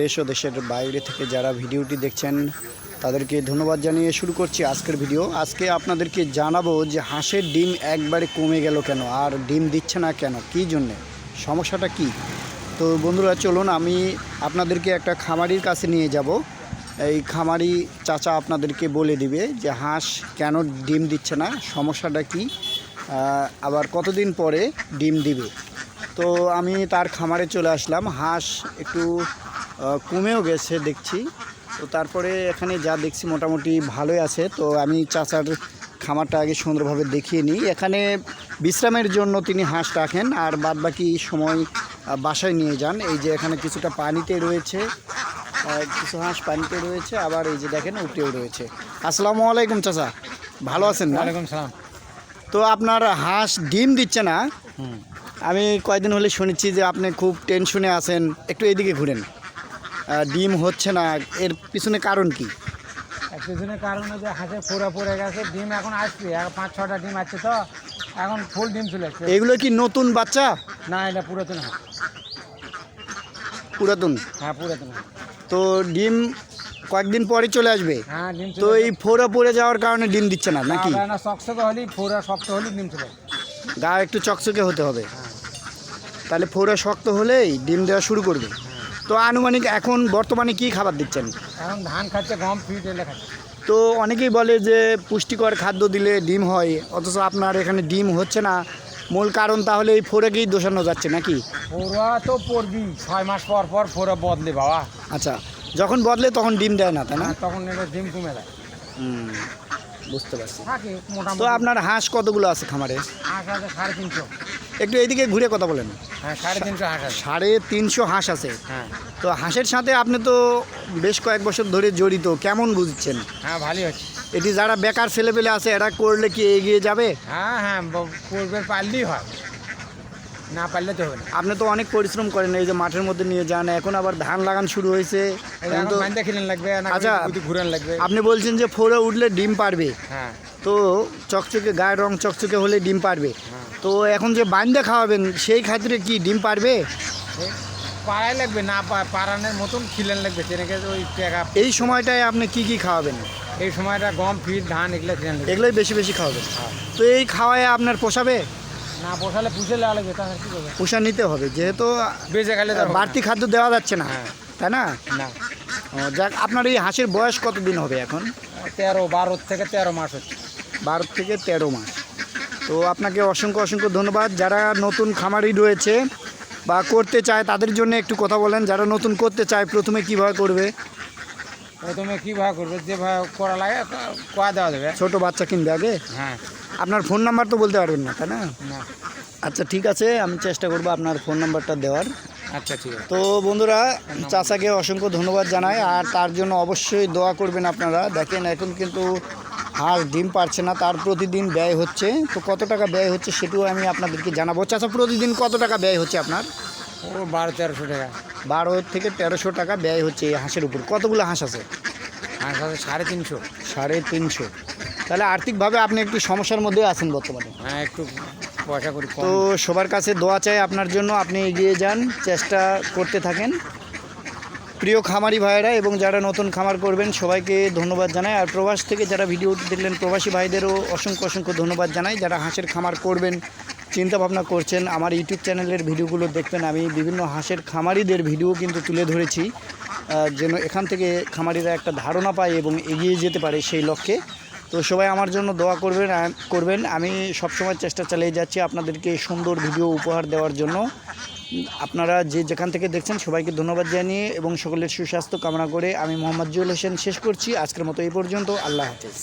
দেশ ও দেশের বাইরে থেকে যারা ভিডিওটি দেখছেন, তাদেরকে ধন্যবাদ জানিয়ে শুরু করছি আজকের ভিডিও। আজকে আপনাদেরকে জানাব যে হাঁসের ডিম একবারে কমে গেল কেন, আর ডিম দিচ্ছে না কেন, কী জন্যে, সমস্যাটা কি? তো বন্ধুরা, চলুন আমি আপনাদেরকে একটা খামারির কাছে নিয়ে যাব। এই খামারি চাচা আপনাদেরকে বলে দিবে যে হাঁস কেন ডিম দিচ্ছে না, সমস্যাটা কি আবার কতদিন পরে ডিম দিবে। তো আমি তার খামারে চলে আসলাম। হাঁস একটু কমেও গেছে দেখছি। তো তারপরে এখানে যা দেখছি মোটামুটি ভালোই আছে। তো আমি চাচার খামারটা আগে সুন্দরভাবে দেখিয়ে নিই। এখানে বিশ্রামের জন্য তিনি হাঁস রাখেন আর বাদবাকি সময় বাসায় নিয়ে যান। এই যে এখানে কিছুটা পানিতে রয়েছে কিছু হাঁস পানিতে রয়েছে আবার এই যে দেখেন উপরেও রয়েছে। আসসালামু আলাইকুম চাচা ভালো আছেন ওয়ালাইকুম সালাম। তো আপনার হাঁস ডিম দিচ্ছে না? আমি কয়েকদিন হলে শুনেছি যে আপনি খুব টেনশনে আছেন। একটু এদিকে ঘুরেন। ডিম হচ্ছে না এর পিছনে কারণ কি? কিছুদিনের কারণে যে হাঁসে ফোড়া পড়ে গেছে ডিম এখন আসছে পাঁচ ছটা ডিম আছে তো এখন ফুল ডিম চলে আসছে এগুলো কি নতুন বাচ্চা? না এটা পুরাতন হাঁস। পুরাতন? হ্যাঁ পুরাতন হাঁস। তো ডিম কয়েকদিন পরে চলে আসবে? হ্যাঁ ডিম তো এই ফোড়া পড়ে যাওয়ার কারণে ডিম দিচ্ছে না নাকি। না শক্ত হলে ফোড়া শক্ত হলে ডিম চলে গা একটু চকচকে হতে হবে। তাহলে ফোড়া শক্ত হলেই ডিম দেওয়া শুরু করবে। তো আনুমানিক এখন বর্তমানে কি খাবার দিচ্ছেন? এখন ধান খাচ্ছে গম ফিট এলে খাচ্ছে। তো অনেকেই বলে যে পুষ্টিকর খাদ্য দিলে ডিম হয় অথচ আপনার এখানে ডিম হচ্ছে না। মূল কারণ তাহলে এই ফোড়াকেই দোষানো যাচ্ছে নাকি? ফোড়া তো পড়বি ছয় মাস পর পর ফোরা বদলে বাবা। আচ্ছা যখন বদলে তখন ডিম দেয় না তাই না? হ্যাঁ, তখন এটা ডিম কমে দেয় বুঝতে পারছি। তো আপনার হাঁস কতগুলো আছে খামারে? হাঁস আছে সাড়ে তিনশো। একটু এইদিকে ঘুরে কথা বলেন। সাড়ে তিনশো হাঁস আছে। সাড়ে তিনশো হাঁস আছে। হ্যাঁ। তো হাঁসের সাথে আপনি তো বেশ কয়েক বছর ধরে জড়িত কেমন বুঝছেন? হ্যাঁ ভালোই হচ্ছে। এটি যারা বেকার ছেলেপেলে আছে এরা করলে কি এগিয়ে যাবে? হ্যাঁ হ্যাঁ করবে পারলেই হয়। না পারলে তো হবে না। আপনি তো অনেক পরিশ্রম করেন এই যে মাঠের মধ্যে নিয়ে যান এখন আবার ধান লাগান শুরু হয়েছে। লাগবে আচ্ছা। আচ্ছা ঘুরান লাগবে। আপনি বলছেন যে ফোরে উঠলে ডিম পারবে। হ্যাঁ। তো চকচকে গায়ের রং চকচকে হলে ডিম পারবে। হ্যাঁ। তো এখন যে বান্দা খাওয়াবেন সেই ক্ষেত্রে কি ডিম পারবে? পাড়াই লাগবে না পাড়ানোর মতন খিলেন লাগবে সেটাকে ওই টাকা। এই সময়টায় আপনি কি কি খাওয়াবেন? এই সময়টা গম ফিট ধান এগুলো খিলেন লাগবে। এগুলোই বেশি বেশি খাওয়াবেন। হ্যাঁ। তো এই খাওয়ায় আপনার পোষাবে? না পোষালে পুষে লাগা লাগবে তাহলে কি করবে? পোষা নিতে হবে যেহেতু বেঁচে গেলে। বাড়তি খাদ্য দেওয়া যাচ্ছে না হ্যাঁ। তাই না? না। যাক আপনার এই হাঁসের বয়স কতদিন হবে এখন? তেরো বারো থেকে তেরো মাস হচ্ছে। বারো থেকে তেরো মাস। তো আপনাকে অসংখ্য অসংখ্য ধন্যবাদ। যারা নতুন খামারি রয়েছে বা করতে চায় তাদের জন্য একটু কথা বলেন। যারা নতুন করতে চায় প্রথমে কীভাবে করবে? প্রথমে কীভাবে করবে? যেভাবে করা লাগে কয়া দেওয়া যাবে। ছোটো বাচ্চা কিনবে আগে? হ্যাঁ। আপনার ফোন নাম্বার তো বলতে পারবেন না তাই না? আচ্ছা ঠিক আছে আমি চেষ্টা করব আপনার ফোন নাম্বারটা দেওয়ার। আচ্ছা ঠিক আছে। তো বন্ধুরা চাচাকে অসংখ্য ধন্যবাদ জানাই আর তার জন্য অবশ্যই দোয়া করবেন আপনারা। দেখেন এখন কিন্তু হাঁস ডিম পারছে না তার প্রতিদিন ব্যয় হচ্ছে। তো কত টাকা ব্যয় হচ্ছে সেটাও আমি আপনাদেরকে জানাব। চাচা প্রতিদিন কত টাকা ব্যয় হচ্ছে আপনার? ও বারো তেরোশো টাকা। বারো থেকে তেরোশো টাকা ব্যয় হচ্ছে এই হাঁসের উপর। কতগুলো হাঁস আছে? হাঁস আছে সাড়ে তিনশো। সাড়ে তিনশো। তাহলে আর্থিকভাবে আপনি একটু সমস্যার মধ্যে আছেন বর্তমানে। হ্যাঁ একটু পয়সা করি তো সবার কাছে দোয়া চাই আপনার জন্য। আপনি এগিয়ে যান চেষ্টা করতে থাকেন। প্রিয় খামারি ভাইয়েরা এবং যারা নতুন খামার করবেন, সবাইকে ধন্যবাদ জানাই। আর প্রবাস থেকে যারা ভিডিও দেখলেন, প্রবাসী ভাইদেরও অসংখ্য অসংখ্য ধন্যবাদ জানাই। যারা হাঁসের খামার করবেন চিন্তা ভাবনা করছেন, আমার ইউটিউব চ্যানেলের ভিডিওগুলো দেখবেন, আমি বিভিন্ন হাঁসের খামারিদের ভিডিও কিন্তু তুলে ধরেছি। যেন এখান থেকে খামারিরা একটা ধারণা পায় এবং এগিয়ে যেতে পারে সেই লক্ষ্যে। তো সবাই আমার জন্য দোয়া করবেন করবেন। আমি সবসময় চেষ্টা চালিয়ে যাচ্ছি আপনাদেরকে সুন্দর ভিডিও উপহার দেওয়ার জন্য। আপনারা যে যেখান থেকে দেখছেন, সবাইকে ধন্যবাদ জানিয়ে এবং সকলের সুস্বাস্থ্য কামনা করে আমি মোহাম্মদ জুয়েল হোসেন শেষ করছি। আজকের মতো এই পর্যন্ত। আল্লাহ হাফেজ।